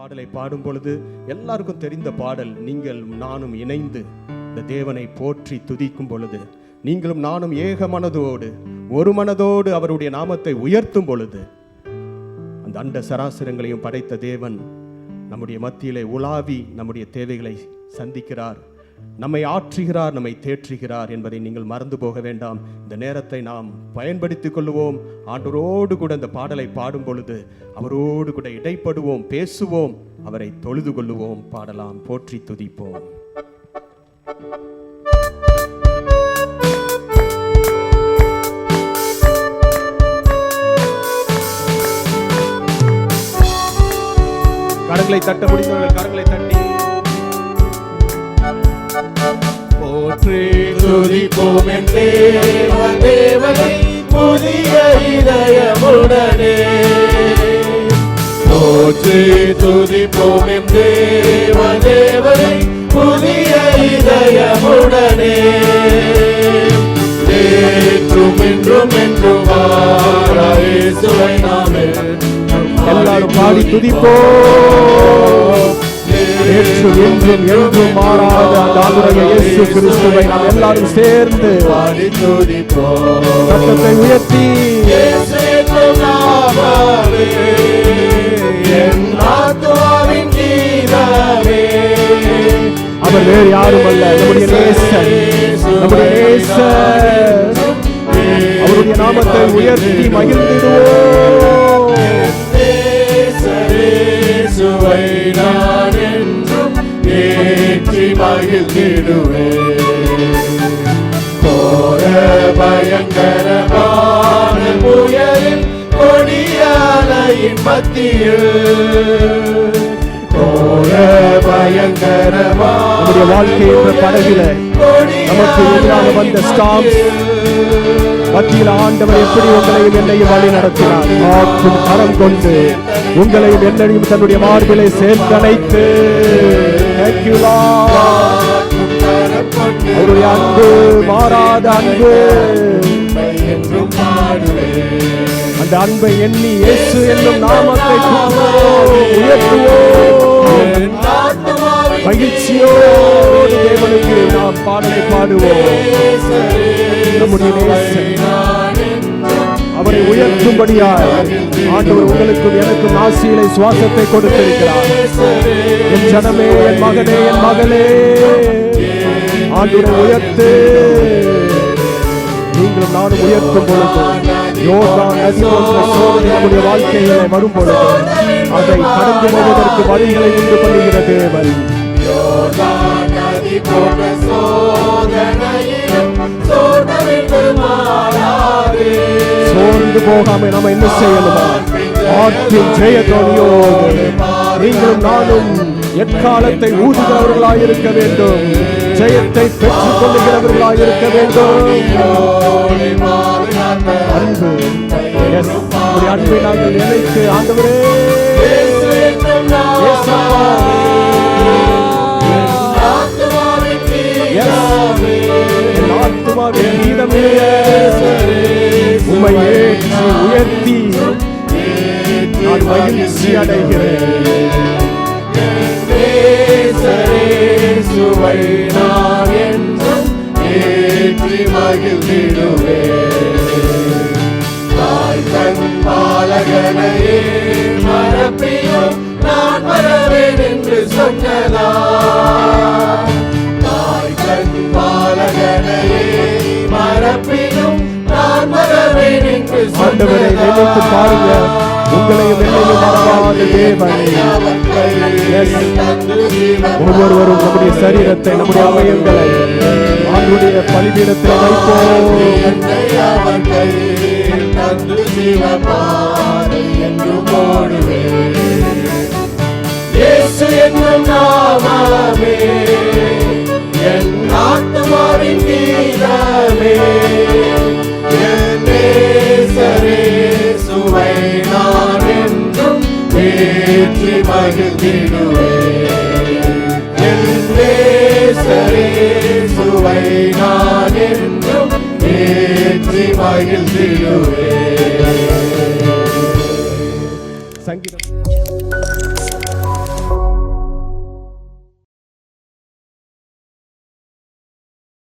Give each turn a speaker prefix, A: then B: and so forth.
A: பாடலை பாடும் பொழுது எல்லாருக்கும் தெரிந்த பாடல் நீங்கள் நானும் இணைந்து இந்த தேவனை போற்றி துதிக்கும் பொழுது நீங்களும் நானும் ஏக மனதோடு ஒரு மனதோடு அவருடைய நாமத்தை உயர்த்தும் பொழுது. அந்த அண்ட சராசரங்களையும் படைத்த தேவன் நம்முடைய மத்தியிலே உலாவி நம்முடைய தேவைகளை சந்திக்கிறார். நம்மை ஆற்றுகிறார் நம்மை தேற்றுகிறார் என்பதை நீங்கள் மறந்து போக வேண்டாம். இந்த நேரத்தை நாம் பயன்படுத்திக் கொள்ளுவோம். ஆண்டவரோடு கூட இந்த பாடலை பாடும் பொழுது அவரோடு கூட இடைப்படுவோம் பேசுவோம் அவரை தொழுது கொள்ளுவோம் பாடலாம் போற்றி துதிப்போம். கரங்களை தட்ட முடிந்தவர்கள் கரங்களை தட்டி.
B: போற்றி துதிப்போம் என் தேவ தேவனை புதிய இதயமுடனே. போற்றி துதிப்போம் என் தேவ தேவனை புதிய இதயமுடனே. நேற்றும் இன்றும் என்றும் வாராயேசுவை
A: எல்லாரும் பாடி துதிப்போம். நேற்றும் என்றும் என்றும் மாறாத ஆண்டவராகிய இயேசு கிறிஸ்துவை நாம் எல்லாரும் சேர்ந்து சத்தத்தை உயர்த்தி. அவர் வேறு யாரும் அல்ல. நம்முடைய நேசன். நம்முடைய நேசன். அவருடைய நாமத்தை உயர்த்தி மகிழ்ந்திடுவோம்
B: ஏற்றி மகிழ்ந்திடுவேன். கோர பயங்கரமான புயலில் கொடியாலையின் மத்தியில். கோர பயங்கரமான
A: நம்முடைய வாழ்க்கை என்ற படகில நமக்கு எதிராக வந்த storms. மத்தியில் ஆண்டவர் எப்படி உங்களையும் என்னையும் வழி நடத்தினார்? ஆக்கும் கரம் கொண்டு உங்களையும் என்னையும் தன்னுடைய மார்பிலை சேர்த்தணைத்து. Thank you, Lord. அவருடைய அன்பு மாறாத அன்பு. அந்த அன்பை எண்ணி இயேசு என்னும் நாமத்தை கூப்பிடுவோம், உயர்த்துவோம். மகிழ்ச்சியோடு தேவனுக்கு நாம் பாடலை பாடுவோம். அவரை உயர்த்தும்படியாய் ஆண்டவர் உங்களுக்கும் எனக்கும் ஆசியிலை சுவாசத்தை கொடுத்திருக்கிறார். என் ஜனமே என் மகனே என் மகளே. ஆண்டவரை உயர்த்து. நீங்களும் நானும் உயர்த்தும் பொழுது யோர்தான் சோதனை நம்முடைய வாழ்க்கைகளை வரும் பொழுது அதை கடந்து போவதற்கு வழிகளை உண்டு பண்ணுகிற தேவன். சோர்ந்து போகாம நாம என்ன செய்யணுமா? ஆற்றின் ஜெயத்தோனியோடு நீங்களும் நானும் எக்காலத்தை ஊதுகிறவர்களாய் இருக்க வேண்டும். ஜெயத்தை பெற்றுக் கொள்ளுகிறவர்களாக இருக்க வேண்டும். அன்பு அன்பை நாங்கள் நினைத்து ஆண்டவரே. ஏற்றி உயர்த்தி நான் மகிழ்ச்சி அடைகிறேன்.
B: இயேசுவை நான் என்றும் ஏற்றி மகிழ்ந்திடுவேன் தாய் தன் பாலகனையே மரப்பியும் நான் வரவேன் என்று சொன்னதா? தாய் தன் பாலகனையே நான் வரவேன் என்று
A: பாருங்க. உங்களையும் என்னையும் மறவாத தேவன். ஒவ்வொருவரும் நம்முடைய சரீரத்தை நம்முடைய அவயங்களை அவனுடைய பலிபீடத்தில் வைப்போம்.
B: என்னை அவர் கையில் ஏற்றி மகிழ்ந்திடுவேன் சுவை நான் என்றும் ஏற்றி
A: சங்கீதம்.